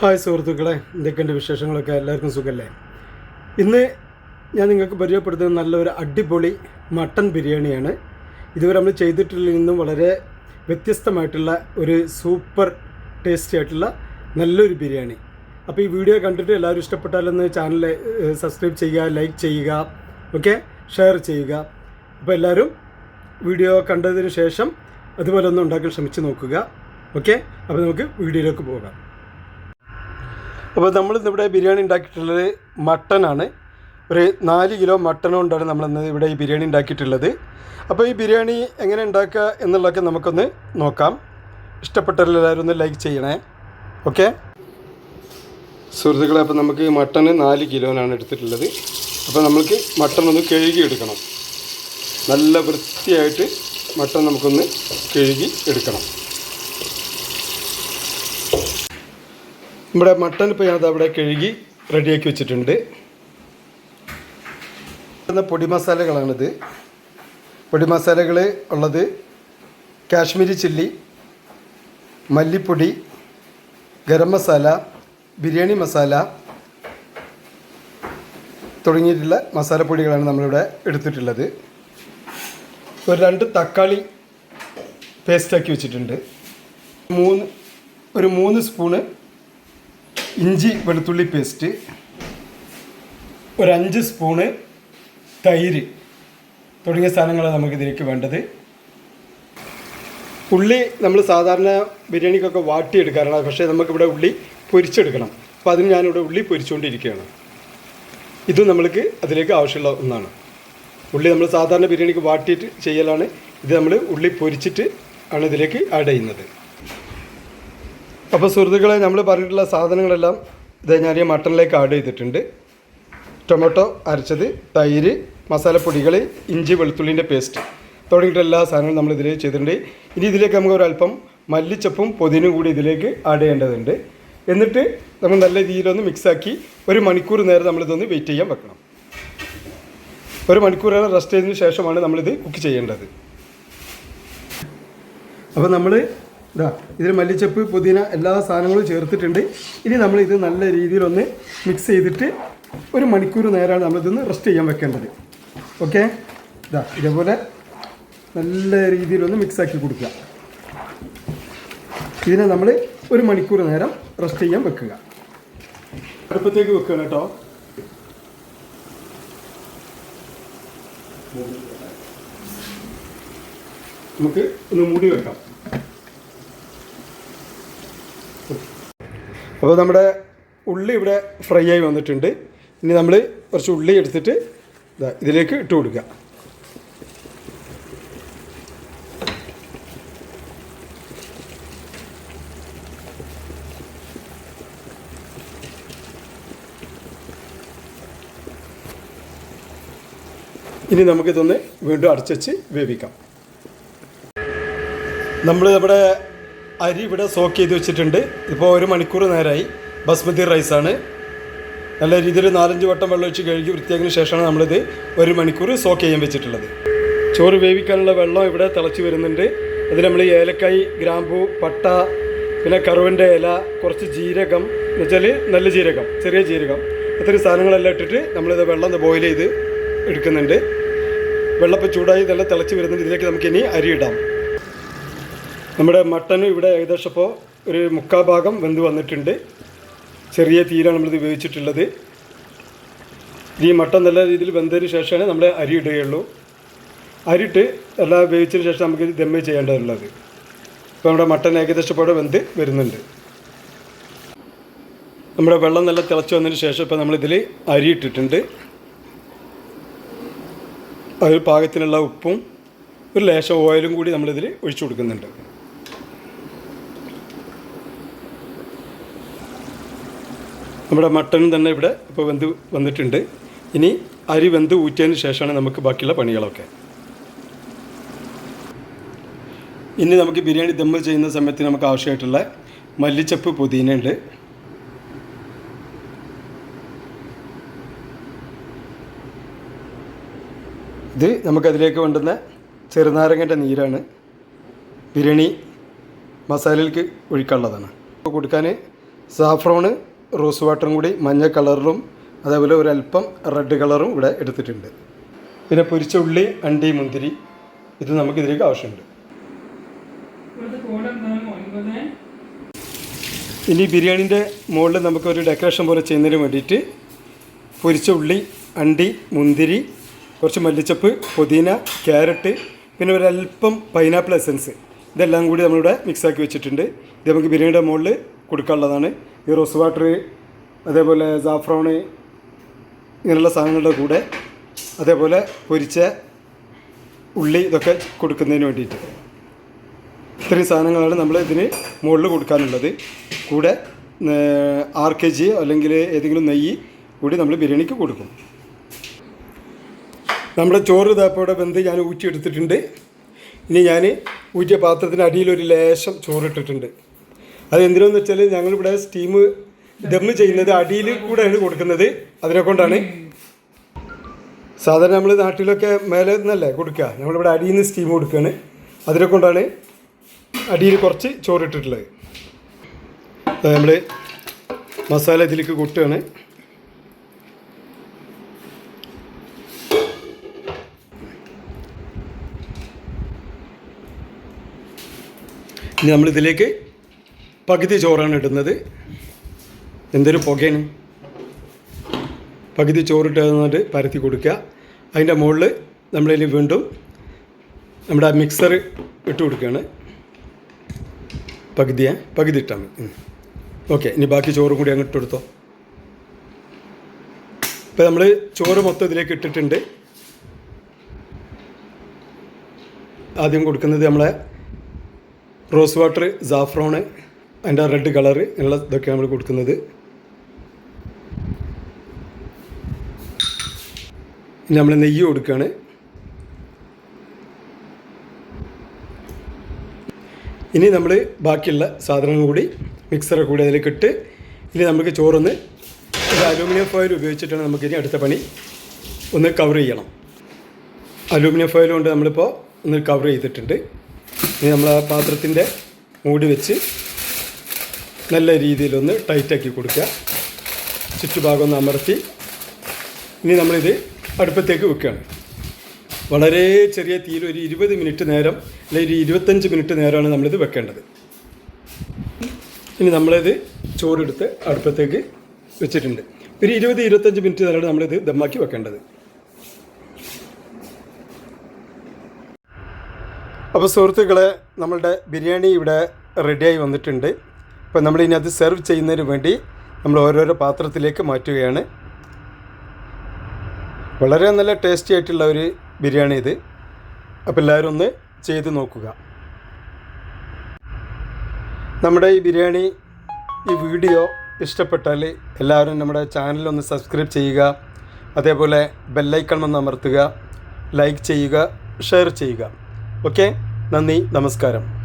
Hi സുഹൃത്തുക്കളെ എന്തൊക്കെയുണ്ട് വിശേഷങ്ങളൊക്കെ? എല്ലാവർക്കും സുഖമല്ലേ ഇന്ന് ഞാൻ നിങ്ങൾക്ക് പരിചയപ്പെടുത്തുന്ന നല്ലൊരു അടിപൊളി മട്ടൺ ബിരിയാണിയാണ്. ഇതുവരെ നമ്മൾ ചെയ്തിട്ടുള്ളതിൽ നിന്നും വളരെ വ്യത്യസ്തമായിട്ടുള്ള ഒരു സൂപ്പർ ടേസ്റ്റി ആയിട്ടുള്ള നല്ലൊരു ബിരിയാണി. അപ്പോൾ ഈ വീഡിയോ കണ്ടിട്ട് എല്ലാവരും ഇഷ്ടപ്പെട്ടാലൊന്ന് ചാനൽ സബ്സ്ക്രൈബ് ചെയ്യുക ലൈക്ക് ചെയ്യുക ഓക്കെ? ഷെയർ ചെയ്യുക. അപ്പോൾ എല്ലാവരും വീഡിയോ കണ്ടതിന് ശേഷം അതുപോലെ ഒന്ന് ഉണ്ടാക്കാൻ ശ്രമിച്ച് നോക്കുക ഓക്കെ? അപ്പോൾ നമുക്ക് വീഡിയോയിലേക്ക് പോകാം. അപ്പോൾ നമ്മൾ ബിരിയാണി ഉണ്ടാക്കിയിട്ടുള്ളത് മട്ടനാണ്. ഒരു നാല് കിലോ മട്ടൺ കൊണ്ടാണ് നമ്മളിന്ന് ഇവിടെ ഈ ബിരിയാണി ഉണ്ടാക്കിയിട്ടുള്ളത്. അപ്പോൾ ഈ ബിരിയാണി എങ്ങനെ ഉണ്ടാക്കുക എന്നുള്ളതൊക്കെ നമുക്കൊന്ന് നോക്കാം. ഇഷ്ടപ്പെട്ടവരെല്ലാവരും ഒന്ന് ലൈക്ക് ചെയ്യണേ. ഓക്കെ? സുഹൃത്തുക്കളെ അപ്പോൾ നമുക്ക് മട്ടൺ നാല് കിലോനാണ് എടുത്തിട്ടുള്ളത്. അപ്പോൾ നമുക്ക് മട്ടൺ ഒന്ന് കഴുകി എടുക്കണം. നല്ല വൃത്തിയായിട്ട് മട്ടൺ നമുക്കൊന്ന് കഴുകി എടുക്കണം. നമ്മുടെ മട്ടൻ ഇപ്പോൾ ഞാനത് അവിടെ കഴുകി റെഡിയാക്കി വെച്ചിട്ടുണ്ട്. പൊടി മസാലകളാണിത്. പൊടി മസാലകൾ ഉള്ളത് കാശ്മീരി ചില്ലി മല്ലിപ്പൊടി ഗരം മസാല ബിരിയാണി മസാല തുടങ്ങിയിട്ടുള്ള മസാലപ്പൊടികളാണ് നമ്മളിവിടെ എടുത്തിട്ടുള്ളത്. ഒരു രണ്ട് തക്കാളി പേസ്റ്റാക്കി വെച്ചിട്ടുണ്ട്. മൂന്ന് ഒരു മൂന്ന് സ്പൂണ് ഇഞ്ചി വെളുത്തുള്ളി പേസ്റ്റ് ഒരു അഞ്ച് സ്പൂണ് തൈര് തുടങ്ങിയ സാധനങ്ങളാണ് നമുക്ക് ഇതിലേക്ക് വേണ്ടത്. ഉള്ളി നമ്മൾ സാധാരണ ബിരിയാണിക്കൊക്കെ വാട്ടിയെടുക്കാറാണ് പക്ഷേ നമുക്കിവിടെ ഉള്ളി പൊരിച്ചെടുക്കണം. അപ്പോൾ അതിന് ഞാനിവിടെ ഉള്ളി പൊരിച്ചുകൊണ്ടിരിക്കുകയാണ്. ഇതും നമ്മൾക്ക് അതിലേക്ക് ആവശ്യമുള്ള ഒന്നാണ്. ഉള്ളി നമ്മൾ സാധാരണ ബിരിയാണിക്ക് വാട്ടിയിട്ട് ചെയ്യലാണ്. ഇത് നമ്മൾ ഉള്ളി പൊരിച്ചിട്ട് ആണ് ഇതിലേക്ക് ആഡ് ചെയ്യുന്നത്. അപ്പോൾ സുഹൃത്തുക്കളെ നമ്മൾ പറഞ്ഞിട്ടുള്ള സാധനങ്ങളെല്ലാം ഇത് ഞാൻ ഈ മട്ടണിലേക്ക് ആഡ് ചെയ്തിട്ടുണ്ട്. ടൊമാറ്റോ അരച്ചത് തൈര് മസാലപ്പൊടികൾ ഇഞ്ചി വെളുത്തുള്ളിന്റെ പേസ്റ്റ് തുടങ്ങിയിട്ട് എല്ലാ സാധനങ്ങളും നമ്മൾ ഇതിലേക്ക് ചെയ്തിട്ടുണ്ട്. ഇനി ഇതിലേക്ക് നമുക്ക് ഒരല്പം മല്ലിച്ചപ്പും പൊതിനും കൂടി ഇതിലേക്ക് ആഡ് ചെയ്യേണ്ടതുണ്ട്. എന്നിട്ട് നമ്മൾ നല്ല രീതിയിലൊന്ന് മിക്സാക്കി ഒരു മണിക്കൂർ നേരം നമ്മളിതൊന്ന് വെയിറ്റ് ചെയ്യാൻ വെക്കണം. ഒരു മണിക്കൂർ നേരം റെസ്റ്റ് ചെയ്തതിന് ശേഷമാണ് നമ്മളിത് കുക്ക് ചെയ്യേണ്ടത്. അപ്പോൾ നമ്മൾ ഇതാ ഇതിൽ മല്ലിച്ചപ്പ് പുതിന എല്ലാ സാധനങ്ങളും ചേർത്തിട്ടുണ്ട്. ഇനി നമ്മൾ ഇത് നല്ല രീതിയിലൊന്ന് മിക്സ് ചെയ്തിട്ട് ഒരു മണിക്കൂർ നേരമാണ് നമ്മളിതൊന്ന് റെസ്റ്റ് ചെയ്യാൻ വെക്കേണ്ടത്. ഓക്കെ ഇതാ ഇതേപോലെ നല്ല രീതിയിലൊന്ന് മിക്സാക്കി കൊടുക്കുക. ഇതിനെ നമ്മൾ ഒരു മണിക്കൂർ നേരം റെസ്റ്റ് ചെയ്യാൻ വെക്കുക. അടുപ്പത്തേക്ക് വെക്കുക കേട്ടോ. നമുക്ക് ഒന്ന് മൂടി വെക്കാം. അപ്പോൾ നമ്മുടെ ഉള്ളി ഇവിടെ ഫ്രൈ ആയി വന്നിട്ടുണ്ട്. ഇനി നമ്മൾ കുറച്ച് ഉള്ളി എടുത്തിട്ട് ഇതാ ഇതിലേക്ക് ഇട്ട് കൊടുക്കുക. ഇനി നമുക്കിതൊന്ന് വീണ്ടും അടച്ചുവെച്ച് വേവിക്കാം. നമ്മൾ നമ്മുടെ അരി ഇവിടെ സോക്ക് ചെയ്ത് വെച്ചിട്ടുണ്ട്. ഇപ്പോൾ ഒരു മണിക്കൂർ നേരമായി ബസ്മതി റൈസാണ് നല്ല രീതിയിൽ നാലഞ്ച് വട്ടം വെള്ളം ഒഴിച്ച് കഴുകി വൃത്തിയാക്കിന് ശേഷമാണ് നമ്മളിത് ഒരു മണിക്കൂർ സോക്ക് ചെയ്യാൻ വെച്ചിട്ടുള്ളത്. ചോറ് വേവിക്കാനുള്ള വെള്ളം ഇവിടെ തിളച്ച് വരുന്നുണ്ട്. അതിൽ നമ്മൾ ഏലക്കായ് ഗ്രാമ്പു പട്ട പിന്നെ കറുവിന്റെ ഇല കുറച്ച് ജീരകം. എന്ന് വെച്ചാൽ നല്ല ജീരകം ചെറിയ ജീരകം. അത്തരം സാധനങ്ങളെല്ലാം ഇട്ടിട്ട് നമ്മളിത് വെള്ളം ബോയിൽ ചെയ്ത് എടുക്കുന്നുണ്ട്. വെള്ളപ്പം ചൂടായി ഇതെല്ലാം തിളച്ച് വരുന്നുണ്ട്. ഇതിലേക്ക് നമുക്കിനി അരി ഇടാം. നമ്മുടെ മട്ടനും ഇവിടെ ഏകദേശം ഇപ്പോൾ ഒരു മുക്കാൽ ഭാഗം വെന്ത് വന്നിട്ടുണ്ട്. ചെറിയ തീയിലാണ് നമ്മളിത് ഉപയോഗിച്ചിട്ടുള്ളത്. ഈ മട്ടൻ നല്ല രീതിയിൽ വെന്തതിന് ശേഷമാണ് നമ്മൾ അരി ഇടുകയുള്ളൂ. അരിട്ട് എല്ലാം വേവിച്ചതിന് ശേഷം നമുക്ക് ദമ്മ ചെയ്യേണ്ടതുള്ളത്. ഇപ്പോൾ നമ്മുടെ മട്ടൻ ഏകദേശം ഇപ്പോൾ വെന്ത് വരുന്നുണ്ട്. നമ്മുടെ വെള്ളം നല്ല തിളച്ച് വന്നതിന് ശേഷം ഇപ്പോൾ നമ്മളിതിൽ അരി ഇട്ടിട്ടുണ്ട്. അതിൽ പാകത്തിനുള്ള ഉപ്പും ഒരു ലേശം ഓയിലും കൂടി നമ്മളിതിൽ ഒഴിച്ചു കൊടുക്കുന്നുണ്ട്. നമ്മുടെ മട്ടൺ തന്നെ ഇവിടെ ഇപ്പോൾ വെന്ത് വന്നിട്ടുണ്ട്. ഇനി അരി വെന്ത് ഊറ്റിയതിന് ശേഷമാണ് നമുക്ക് ബാക്കിയുള്ള പണികളൊക്കെ. ഇനി നമുക്ക് ബിരിയാണി ദമ്മ് ചെയ്യുന്ന സമയത്ത് നമുക്ക് ആവശ്യമായിട്ടുള്ള മല്ലിച്ചപ്പ് പുതിന ഉണ്ട്. ഇത് നമുക്കതിലേക്ക് വേണ്ടുന്ന ചെറുനാരങ്ങന്റെ നീരാണ്. ബിരിയാണി മസാലയിലേക്ക് ഒഴിക്കാനുള്ളതാണ്. കൊടുക്കാൻ സാഫ്രോണ് റോസ് വാട്ടറും കൂടി മഞ്ഞ കളറിലും അതേപോലെ അല്പം റെഡ് കളറും ഇവിടെ എടുത്തിട്ടുണ്ട്. പിന്നെ പൊരിച്ച ഉള്ളി അണ്ടി മുന്തിരി ഇത് നമുക്ക് ഇതിലേക്ക് ആവശ്യമുണ്ട് ഇനി ബിരിയാണിന്റെ മുകളിൽ നമുക്കൊരു ഡെക്കറേഷൻ പോലെ ചെയ്യുന്നതിന് വേണ്ടിയിട്ട് പൊരിച്ച ഉള്ളി അണ്ടി മുന്തിരി കുറച്ച് മല്ലിച്ചപ്പ് പുതിന ക്യാരറ്റ് പിന്നെ ഒരല്പം പൈനാപ്പിൾ എസൻസ് ഇതെല്ലാം കൂടി നമ്മളിവിടെ മിക്സാക്കി വെച്ചിട്ടുണ്ട്. ഇത് നമുക്ക് ബിരിയാണിയുടെ മുകളിൽ കൊടുക്കാനുള്ളതാണ്. ഈ റോസ് വാട്ടർ അതേപോലെ സാഫ്രോണ് ഇങ്ങനെയുള്ള സാധനങ്ങളുടെ കൂടെ അതേപോലെ പൊരിച്ച ഉള്ളി ഇതൊക്കെ കൊടുക്കുന്നതിന് വേണ്ടിയിട്ട്. ഇത്രയും സാധനങ്ങളാണ് നമ്മൾ ഇതിന് മുകളിൽ കൊടുക്കാനുള്ളത്. കൂടെ ആർ കെ ജി അല്ലെങ്കിൽ ഏതെങ്കിലും നെയ്യ് കൂടി നമ്മൾ ബിരിയാണിക്ക് കൊടുക്കും. നമ്മുടെ ചോറ് ഇതാപ്പോടെ വെന്ത് ഞാൻ ഊറ്റി എടുത്തിട്ടുണ്ട് ഇനി ഞാൻ ഊറ്റിയ അടിയിൽ ഒരു ലേശം ചോറിട്ടിട്ടുണ്ട്. അത് എന്തിനാന്ന് വെച്ചാൽ ഞങ്ങളിവിടെ സ്റ്റീം ദമ്മ് ചെയ്യുന്നത് അടിയിൽ കൂടെയാണ് കൊടുക്കുന്നത്. അതിനെ കൊണ്ടാണ് സാധാരണ നമ്മൾ നാട്ടിലൊക്കെ മേലെ നിന്നല്ലേ കൊടുക്കുക നമ്മളിവിടെ അടിയിൽ നിന്ന് സ്റ്റീം കൊടുക്കുകയാണ് അതിനെ കൊണ്ടാണ് അടിയിൽ കുറച്ച് ചോറിട്ടിട്ടുള്ളത്. നമ്മൾ മസാല ഇതിലേക്ക് കൊട്ടുകയാണ് ഇനി നമ്മളിതിലേക്ക് പകുതി ചോറാണ് ഇടുന്നത്. എന്തൊരു പുകയാണ്. പകുതി ചോറിട്ട് എന്നിട്ട് പരത്തി കൊടുക്കുക. അതിന്റെ മുകളിൽ നമ്മളതിൽ വീണ്ടും നമ്മുടെ ആ മിക്സർ ഇട്ട് കൊടുക്കുകയാണ്. പകുതിയെ പകുതി ഇട്ടാൽ മതി. ഓക്കെ ഇനി ബാക്കി ചോറും കൂടി അങ്ങോട്ട് എടുത്തോ ഇപ്പം നമ്മൾ ചോറ് മൊത്തം ഇതിലേക്ക് ഇട്ടിട്ടുണ്ട്. ആദ്യം കൊടുക്കുന്നത് നമ്മളെ റോസ് വാട്ടർ സാഫ്രോണ്. അതിന്റെ റെഡ് കളർ ഉള്ള ഇതൊക്കെയാണ് നമ്മൾ കൊടുക്കുന്നത്. ഇനി നമ്മൾ നെയ്യ് കൊടുക്കുകയാണ്. ഇനി നമ്മൾ ബാക്കിയുള്ള സാധനങ്ങൾ കൂടി മിക്സറൊക്കെ കൂടി അതിലേക്ക് ഇട്ട് ഇനി നമുക്ക് ചോറൊന്ന് അലൂമിനിയം ഫോയിൽ ഉപയോഗിച്ചിട്ടാണ് നമുക്ക് ഇനി അടുത്ത പണി. ഒന്ന് കവർ ചെയ്യണം. അലൂമിനിയം ഫോയിൽ കൊണ്ട് നമ്മളിപ്പോൾ ഒന്ന് കവർ ചെയ്തിട്ടുണ്ട്. ഇനി നമ്മൾ ആ പാത്രത്തിന്റെ മൂടി വെച്ച് നല്ല രീതിയിലൊന്ന് ടൈറ്റാക്കി കൊടുക്കുക. ചുറ്റുഭാഗം ഒന്ന് അമർത്തി. ഇനി നമ്മളിത് അടുപ്പത്തേക്ക് വെക്കുകയാണ്. വളരെ ചെറിയ തീയിൽ ഒരു ഇരുപത് മിനിറ്റ് നേരം അല്ലെങ്കിൽ ഒരു ഇരുപത്തഞ്ച് മിനിറ്റ് നേരമാണ് നമ്മളിത് വെക്കേണ്ടത്. ഇനി നമ്മളിത് ചോറെടുത്ത് അടുപ്പത്തേക്ക് വെച്ചിട്ടുണ്ട്. ഒരു ഇരുപത് ഇരുപത്തഞ്ച് മിനിറ്റ് നേരമാണ് നമ്മളിത് ദമ്മാക്കി വെക്കേണ്ടത്. അപ്പോൾ സുഹൃത്തുക്കളെ നമ്മളുടെ ബിരിയാണി ഇവിടെ റെഡിയായി വന്നിട്ടുണ്ട്. അപ്പോൾ നമ്മൾ ഇനി അത് സെർവ് ചെയ്യുന്നതിന് വേണ്ടി നമ്മൾ ഓരോരോ പാത്രത്തിലേക്ക് മാറ്റുകയാണ്. വളരെ നല്ല ടേസ്റ്റി ആയിട്ടുള്ള ഒരു ബിരിയാണി ഇത്. അപ്പോൾ എല്ലാവരും ഒന്ന് ചെയ്ത് നോക്കുക. നമ്മുടെ ഈ ബിരിയാണി ഈ വീഡിയോ ഇഷ്ടപ്പെട്ടാൽ എല്ലാവരും നമ്മുടെ ചാനൽ ഒന്ന് സബ്സ്ക്രൈബ് ചെയ്യുക. അതേപോലെ ബെല്ലൈക്കൺ ഒന്ന് അമർത്തുക. ലൈക്ക് ചെയ്യുക ഷെയർ ചെയ്യുക. ഓക്കെ നന്ദി നമസ്കാരം.